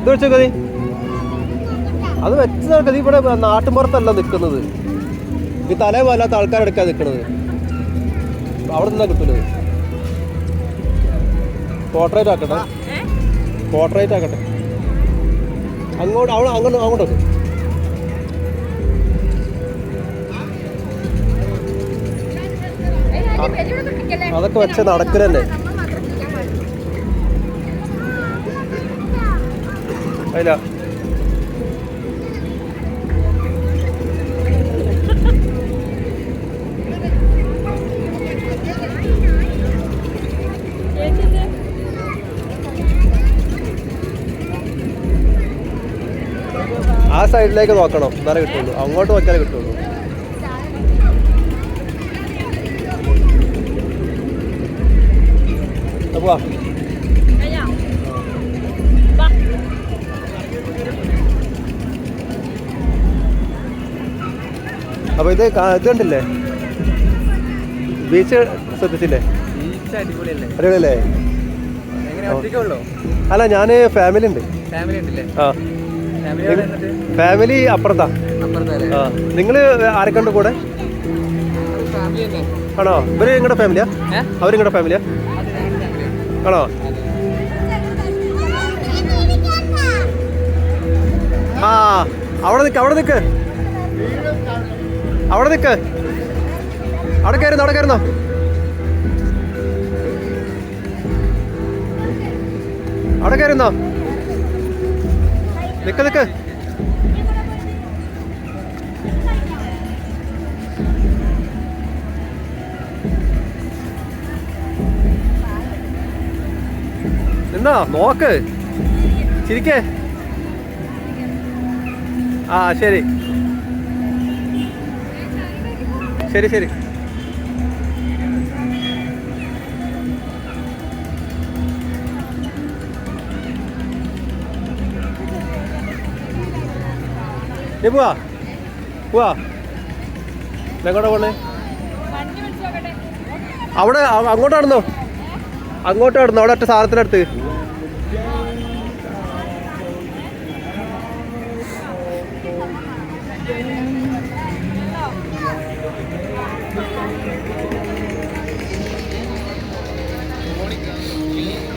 ഇത് നീ. അത് വെച്ച് നടക്കത് ഇവിടെ നാട്ടുമ്പുറത്തല്ല നിൽക്കുന്നത്. ഈ തലേ പോലാത്ത ആൾക്കാരെടുക്കാൻ നിൽക്കുന്നത് അവിടെ നിന്നാ കിട്ടുന്നത് പോർട്രേറ്റ് ആക്കട്ടെ. പോർട്രേറ്റ് ആക്കട്ടെ. അങ്ങോട്ട് അവിടെ അങ്ങോട്ട് അങ്ങോട്ട് വെക്ക്. അതൊക്കെ വെച്ച് നടക്കലല്ലേ അതില ആ സൈഡിലേക്ക് നോക്കണം. എന്നാലേ കിട്ടുള്ളൂ. അങ്ങോട്ട് നോക്കിയാലേ കിട്ടുള്ളൂ. അപ്പൊ അപ്പൊ ഇത് ഇത് കണ്ടില്ലേ? ബീച്ച് ശ്രദ്ധിച്ചില്ലേ? അടിപൊളിയല്ലേ? അല്ല ഞാൻ ഫാമിലി ഉണ്ട്. ആ. ഫാമിലി അപ്പുറത്താ. നിങ്ങൾ ആ. നിങ്ങൾ ആരൊക്കെ കൂടെ? ആണോ? ഇവർ നിങ്ങളുടെ ഫാമിലിയാ അവർ അവർ നിങ്ങളുടെ ഫാമിലിയാ ആണോ? ആ. അവിടെ നിൽക്ക് അവിടെ നിൽക്ക് അവിടെ നിൽക്ക് അവിടെ കയറുന്നു അവിടെ കയറുന്നോ? അവിടെ കയറുന്നോ? നിൽക്ക് നിൽക്ക് നിന്നോ? നോക്ക്. ചിരിക്കേ. ആ ശരി. ശരി ശരി. നീ പോവാ. പോവാ. എങ്ങോട്ടാ പോണേ? അവിടെ അങ്ങോട്ടാണോ അങ്ങോട്ടാണെന്നോ അങ്ങോട്ടാണെന്നോ അവിടെ ഒറ്റ സാധനത്തിനടുത്ത്